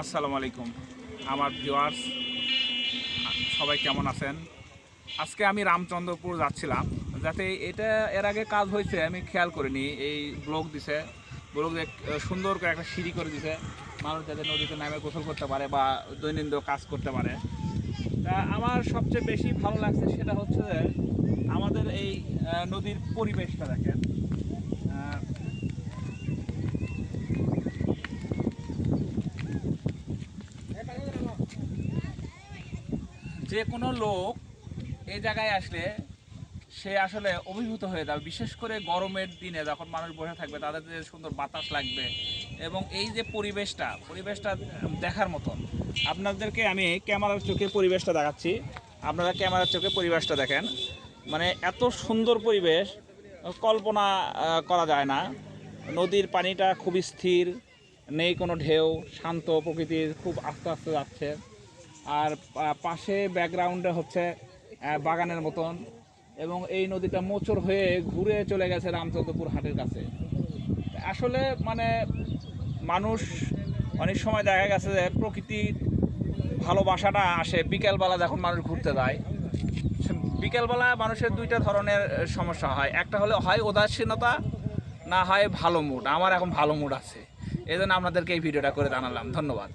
আসসালামু আলাইকুম। আমার ভিউয়ার্স সবাই কেমন আছেন? আজকে আমি রামচন্দ্রপুর যাচ্ছিলাম, যাতে এটা এর আগে কাজ হয়েছে, আমি খেয়াল করিনি। এই ব্লগ দিছে, ব্লগ সুন্দর করে একটা সিঁড়ি করে দিছে। মানুষ যাতে নদীতে নামে গোসল করতে পারে বা দৈনন্দিন কাজ করতে পারে। তা আমার সবচেয়ে বেশি ভালো লাগছে সেটা হচ্ছে যে, আমাদের এই নদীর পরিবেশটা দেখেন। যে কোনো লোক এই জায়গায় আসলে সে আসলে অভিভূত হয়ে যাবে। বিশেষ করে গরমের দিনে যখন মানুষ বসে থাকবে, তাদের যে সুন্দর বাতাস লাগবে এবং এই যে পরিবেশটা পরিবেশটা দেখার মতন আপনাদেরকে আমি ক্যামেরার চোখে পরিবেশটা দেখাচ্ছি। আপনারা ক্যামেরার চোখে পরিবেশটা দেখেন। মানে এত সুন্দর পরিবেশ, কল্পনা করা যায় না। নদীর পানিটা খুবই স্থির, নেই কোনো ঢেউ, শান্ত প্রকৃতির খুব আস্তে আস্তে যাচ্ছে। আর পাশে ব্যাকগ্রাউন্ডে হচ্ছে বাগানের মতন। এবং এই নদীটা মোচর হয়ে ঘুরে চলে গেছে রামচন্দ্রপুর হাটের কাছে। আসলে মানে মানুষ অনেক সময় দেখা গেছে যে প্রকৃতির ভালোবাসাটা আসে। বিকেলবেলা যখন মানুষ ঘুরতে যায়, বিকেলবেলা মানুষের দুইটা ধরনের সমস্যা হয়। একটা হলে, হয় উদাসীনতা না হয় ভালো মুড আমার এখন ভালো মুড আছে। এই জন্য আপনাদেরকে এই ভিডিওটা করে জানালাম। ধন্যবাদ।